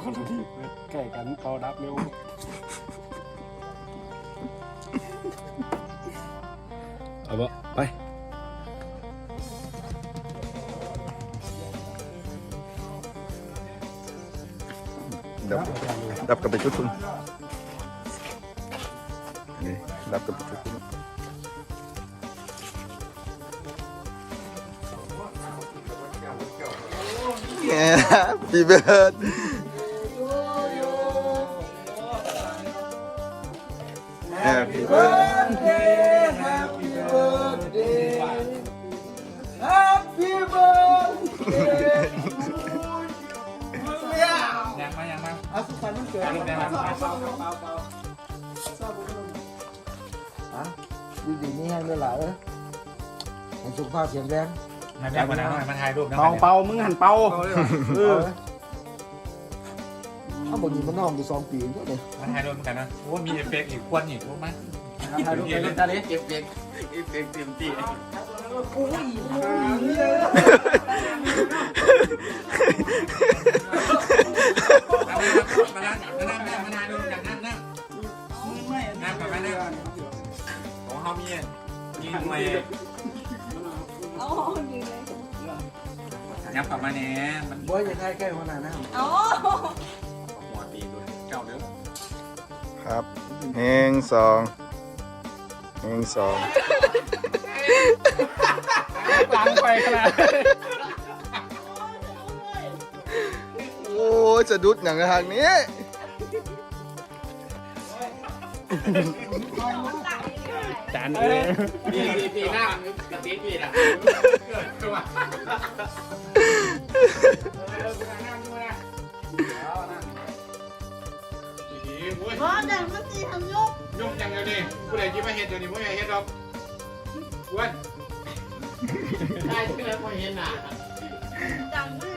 คนที่แก่กันเขาดับเร็วเอาบ่ไปดับดับกันไปชุดคุณนี่ดับกันไปชุดคุณแฮปปี้เบิร์ด Happy birthday Happy birthday Happy birthday ยังมายังมาอาสุสันต์มันเกิดเปล่าเปล่าเปล่าเปล่าทราบบุญอะอยู่ดีนี่ให้เลยหล่ะเอ้ยให้สุขภาพแข็งแรงมาแม่มาแล้วมาถ่ายรูปนะเป่าเป่ามึงหันเป่าเออ ถ้าบอกนี้มันน้องอยู่สองปีก็เลยมาถ่ายรูปกันนะโอ้มีเอฟเฟกต์อีกควนอีกรู้ไหมถ่ายรูปกันเล่นตาเล็กเอฟเฟกต์เอฟเฟกต์เต็มที่มานั่งมานั่งมานั่งดูจากนั่งนั่งนั่งกับมานั่งของเขามีมีหน่วยเอาดีเลยยับกับมาเนี่ยมันบ่อยจะได้แค่หัวหน้านะเอ ครับหนึ่งสองหนึ่งสองตังไปขนาดโอ้ยจะดุดอย่างทางนี้จานเองปีปีปีหน้ากระติปีน่ะ เพราะแต่มันตีทำยกยุ่งยังเดียวนี่ผู้ใดคิดว่าเห็ดเดี๋ยวนี้ผู้ใดเห็ดหรอกอ้วน ได้ที่แล้วพอเห็นน่ะจังเลย